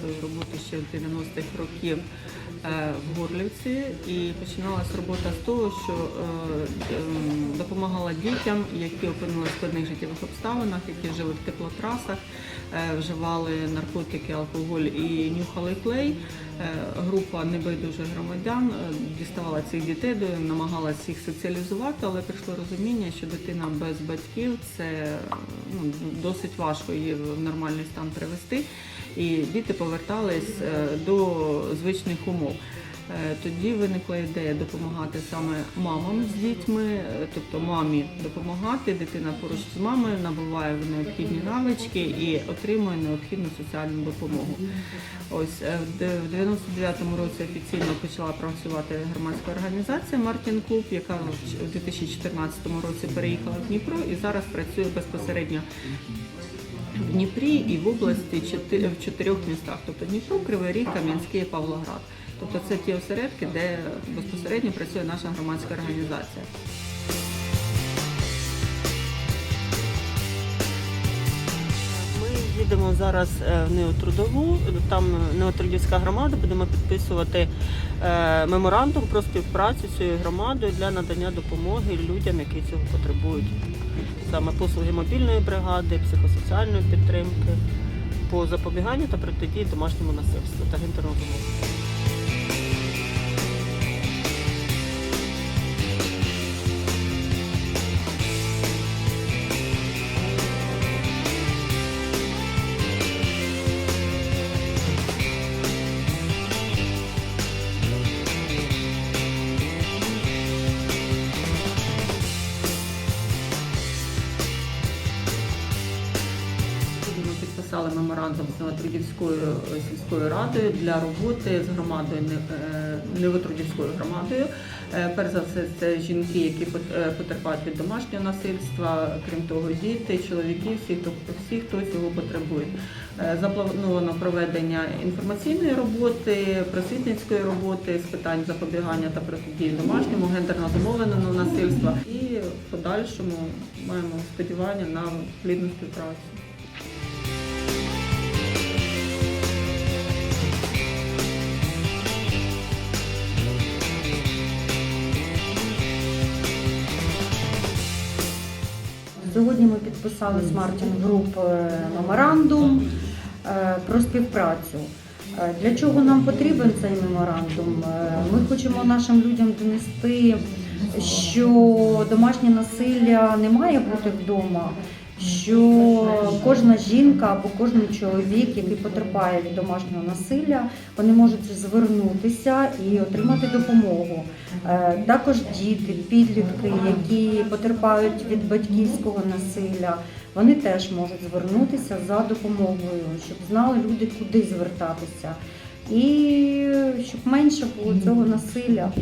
свою роботу ще з 90-х років е, в Горлівці. І починалася робота з того, що е, ем, допомагала дітям, які опинилися в складних життєвих обставинах, які жили в теплотрасах, е, вживали наркотики, алкоголь і нюхали клей. Е, Група небайдужих громадян е, діставала цих дітей, до- намагалася їх соціалізувати, але прийшло розуміння, що дитина без батьків це ну, досить важко її в нормальний стан привести. І діти повертались е, до звичних умов. Е, Тоді виникла ідея допомагати саме мамам з дітьми, е, тобто мамі допомагати. Дитина поруч з мамою набуває необхідні навички і отримує необхідну соціальну допомогу. Ось е, в 99-му році офіційно почала працювати громадська організація Мартін Клуб, яка в 2014 році переїхала в Дніпро і зараз працює безпосередньо в Дніпрі і в області в чотирьох містах, тобто Дніпро, Кривий Ріг, Кам'янський і Павлоград. Тобто це ті осередки, де безпосередньо працює наша громадська організація. Ми їдемо зараз е, в Неотрудову, там Неотрудівська громада, будемо підписувати е, меморандум про співпрацю з цією громадою для надання допомоги людям, які цього потребують. Саме послуги мобільної бригади, психосоціальної підтримки по запобіганню та протидії домашньому насильству та гендерному підписали меморандум з Новотрудівською е, сільською радою для роботи з громадою Не- е, громадою. Е, Перш за все, це жінки, які пот- потерпають від домашнього насильства, крім того, діти, чоловіки, всі, хто всі, хто цього потребує. Заплановано проведення інформаційної роботи, просвітницької роботи з питань запобігання та протидії домашньому, гендерно замовленого насильства. І в подальшому маємо сподівання на плідну співпрацю. Сьогодні ми підписали з Мартін Груп е, меморандум е, про співпрацю. Е, Для чого нам потрібен цей меморандум? Ми хочемо нашим людям донести, що домашнє насилля не має бути вдома, що кожна жінка або кожен чоловік, який потерпає від домашнього насилля, вони можуть звернутися і отримати допомогу. Е, Також діти, підлітки, які потерпають від батьківського насилля, вони теж можуть звернутися за допомогою, щоб знали люди, куди звертатися, і щоб менше було цього насилля.